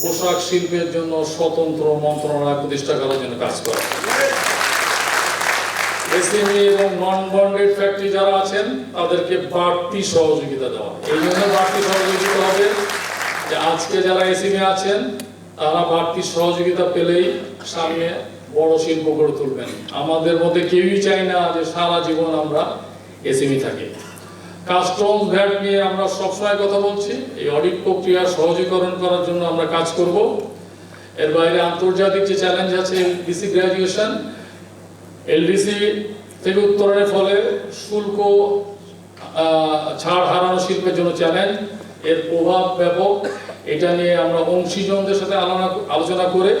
পোশাক শিল্পের জন্য স্বতন্ত্র মন্ত্রণালয় প্রতিষ্ঠা করার জন্য কাজ করে। এসএমই এবং নন বন্ডেড ফ্যাক্টরি যারা আছেন, তাদেরকে বাড়তি সহযোগিতা দেওয়া। এই জন্য বাড়তি সহযোগিতা হবে যে আজকে যারা এসএমই আছেন, তারা বাড়তি সহযোগিতা পেলেই সামনে বড় শিল্প গড়ে তুলবেন। আমাদের মধ্যে কেউই চাই না যে সারা জীবন আমরা এসএমই থাকি। কাস্টমস ভ্যাট নিয়ে আমরা সবসময় কথা বলছি। এই অডিট প্রক্রিয়া সহজীকরণ করার জন্য আমরা কাজ করব। এর বাইরে আন্তর্জাতিক যে চ্যালেঞ্জ আছে ডিসি গ্র্যাজুয়েশন এলডিসি থেকে উত্তরণের ফলে শুল্ক ছাড় হারানো শিল্পের জন্য চ্যালেঞ্জ এর প্রভাব ব্যাপক। এটা নিয়ে আমরা অংশীজনদের সাথে আলোচনা আলোচনা করে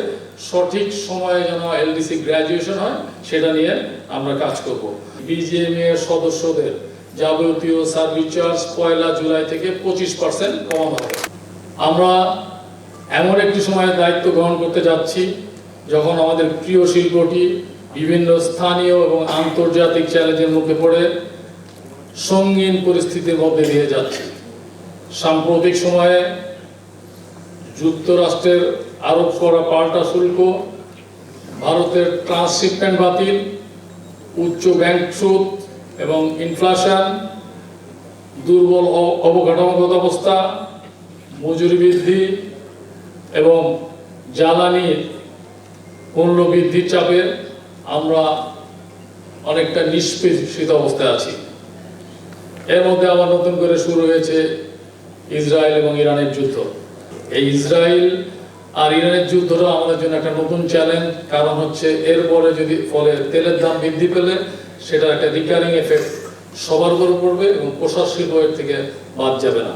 সঠিক সময়ে যেন এলডিসি গ্র্যাজুয়েশন হয়, সেটা নিয়ে আমরা কাজ করব। বিজিএমএ সদস্যদের যাবতীয় সার্ভিস চার্জ পয়লা জুলাই থেকে পঁচিশ পার্সেন্ট কমানো হবে। আমরা এমন একটি সময়ে দায়িত্ব গ্রহণ করতে যাচ্ছি, যখন আমাদের প্রিয় শিল্পটি বিভিন্ন স্থানীয় এবং আন্তর্জাতিক চ্যালেঞ্জের মুখে পড়ে সঙ্গীন পরিস্থিতির মধ্যে দিয়ে যাচ্ছে। সাম্প্রতিক সময়ে যুক্তরাষ্ট্রের আরোপ করা পাল্টা শুল্ক, ভারতের ট্রান্সশিপমেন্ট বাতিল, উচ্চ ব্যাংক সুদ এবং ইনফ্লেশন দুর্বল অবকাঠামোগত অবস্থা, মজুরি বৃদ্ধি এবং জ্বালানির মূল্য বৃদ্ধির চাপে আমরা অনেকটা নিষ্পেষিত অবস্থায় আছি। এর মধ্যে আবার নতুন করে শুরু হয়েছে ইসরায়েল এবং ইরানের যুদ্ধ। এই ইসরায়েল আর ইরানের যুদ্ধটা আমাদের জন্য একটা নতুন চ্যালেঞ্জ কারণ হচ্ছে, এরপরে যদি ফলে তেলের দাম বৃদ্ধি পেলে সেটা একটা রিকারিং এফেক্ট সবার উপর পড়বে এবং পোশাক শিল্প থেকে বাদ যাবে না।